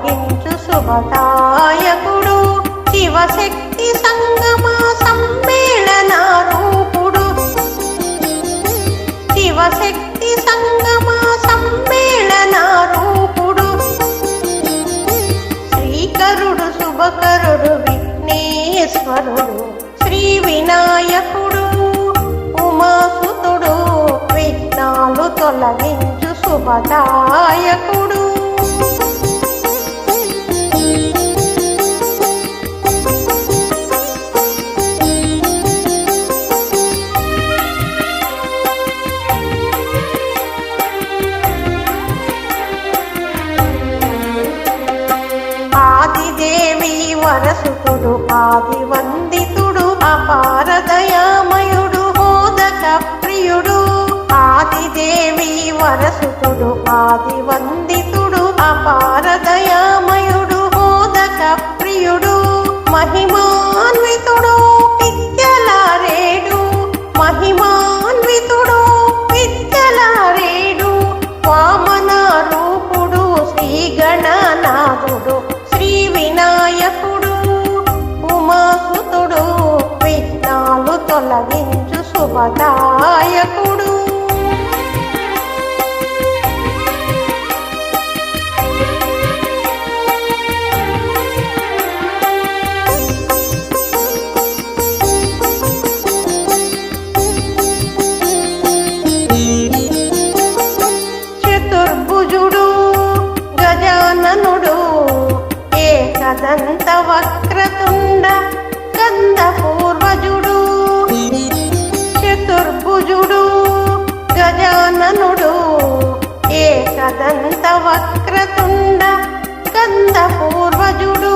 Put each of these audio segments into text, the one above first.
విఘ్నాలు శుభదాయకుడు శివశక్తి సంగమ సమ్మేళన రూపుడు. శివశక్తి సంగమ సమ్మేళన రూపుడు. శ్రీకరుడు శుభకరుడు విఘ్నేశ్వరుడు శ్రీ వినాయకుడు ఉమాసుతుడు విఘ్నాలు తొలగించు శుభదాయకుడు. ఆదిదేవి వరసుతుడు ఆది వందితుడు అపారదయామయుడు మోదక ప్రియుడు. ఆదిదేవి వరసుతుడు ఆది వందితుడు అపారదయామయుడు మోదక ప్రియుడు. మహిమాన్వితుడు పిత్తలారేడు మహిమాన్వితుడు పిత్తలారేడు వామన రూపుడు శ్రీగణ తొలగించు శుభదాయకుడు. వక్రతుండ గంధ పూర్వజుడు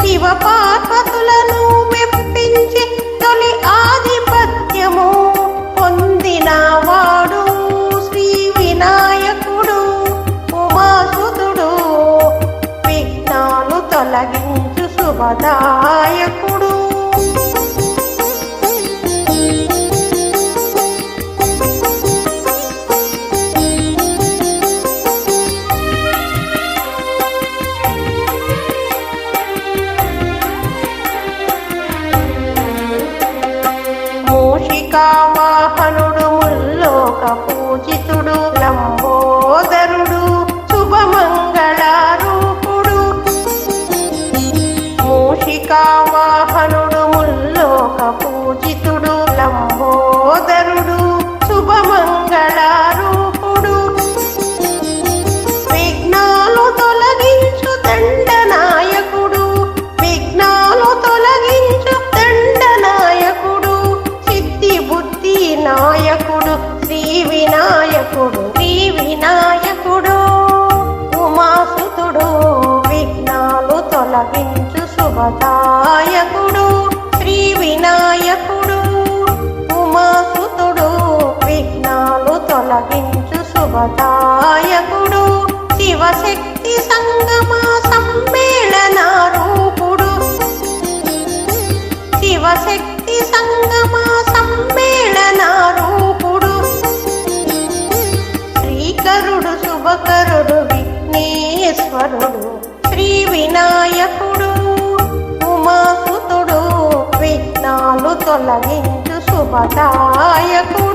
శివ పార్వతులను మెప్పించి తొలి ఆధిపత్యము పొందిన వాడు శ్రీ వినాయకుడు ఉమాసుతుడు. విఘ్నాలు తొలగించు శుభదాయకుడు. కామాహనుడు ముల్లోక పూజితుడు లంబోదరుడు శుభమంగళారూపుడు. మూషికామాహనుడు ముల్లోక పూజితుడు లంబో విఘ్నాలు శుభదాయకుడు శ్రీ వినాయకుడు. ఉమాసుతుడు విఘ్నాలు తొలగించు శుభదాయకుడు. శివశక్తి సంగమ సమ్మేళన రూపుడు. శివశక్తి సంగమ సమ్మేళన రూపుడు. శ్రీకరుడు శుభకరుడు విఘ్నేశ్వరుడు. శ్రీ వినాయకుడు ఉమాసుతుడు విఘ్నాలు తొలగించు శుభదాయకుడు.